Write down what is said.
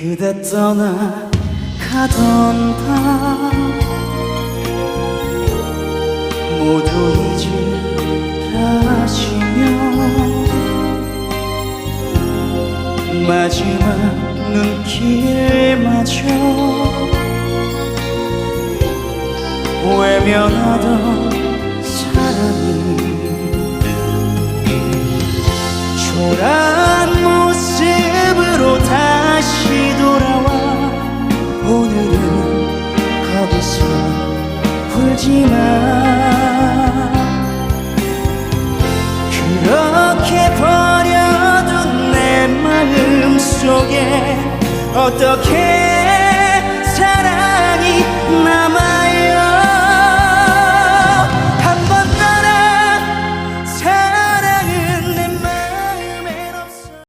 그대 떠나가던 밤 모두 잊으라시며 마지막 눈길마저 외면하던 사람이 초라 거기서 울지마 그렇게 버려둔 내 마음 속에 어떻게